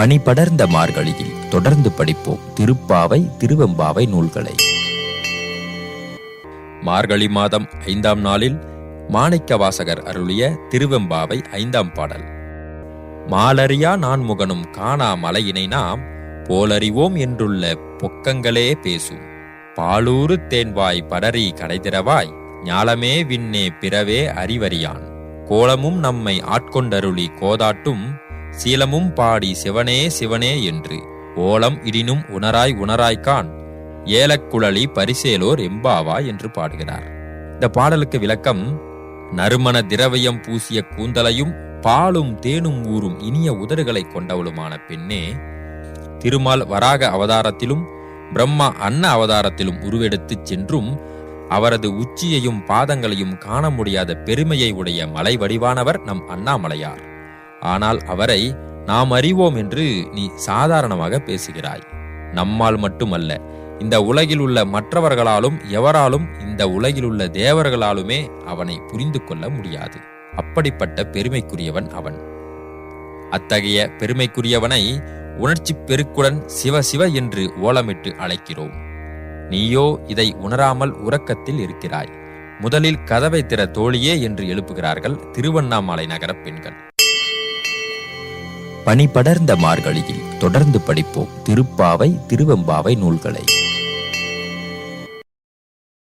பனி படர்ந்த மார்கழியில் தொடர்ந்து படிப்போம் திருப்பாவை திருவெம்பாவை நூல்களை. மார்கழி மாதம் ஐந்தாம் நாளில் மாணிக்க வாசகர் அருளிய திருவெம்பாவை ஐந்தாம் பாடல். மாலறியா நான் முகனும் காணா மலையினை நாம் போலறிவோம் என்றுள்ள பொக்கங்களே பேசும். பாலூரு தேன்வாய் படரி கடைதிரவாய் ஞாலமே விண்ணே பிறவே அறிவறியான். கோலமும் நம்மை ஆட்கொண்டருளி கோதாட்டும் சீலமும் பாடி சிவனே சிவனே என்று. ஓலம் இடினும் உணராய் உணராய்கான் ஏலக்குழலி பரிசேலோர் எம்பாவா என்று பாடுகிறார். இந்த பாடலுக்கு விளக்கம் நறுமண திரவியம் பூசிய கூந்தலையும் பாலும் தேனும் ஊறும் இனிய உதடுகளை கொண்டவளுமான பெண்ணே திருமால் வராக அவதாரத்திலும் பிரம்மா அன்ன அவதாரத்திலும் உருவெடுத்துச் சென்றும் அவரது உச்சியையும் பாதங்களையும் காண முடியாத பெருமையை உடைய மலை வடிவானவர் நம் அண்ணாமலையார். ஆனால் அவரை நாம் அறிவோம் என்று நீ சாதாரணமாக பேசுகிறாய். நம்மால் மட்டுமல்ல இந்த உலகில் உள்ள மற்றவர்களாலும் எவராலும் இந்த உலகில் உள்ள தேவர்களாலுமே அவனை புரிந்து கொள்ள முடியாது. அப்படிப்பட்ட பெருமைக்குரியவன் அவன். அத்தகைய பெருமைக்குரியவனை உணர்ச்சி பெருக்குடன் சிவ சிவ என்று ஓலமிட்டு அழைக்கிறோம். நீயோ இதை உணராமல் உறக்கத்தில் இருக்கிறாய். முதலில் கதவை திற தோழியே என்று எழுப்புகிறார்கள் திருவண்ணாமலை நகர பெண்கள். பனி படர்ந்த மார்கழியில் தொடர்ந்து படிப்போம் திருப்பாவை திருவெம்பாவை நூல்களை.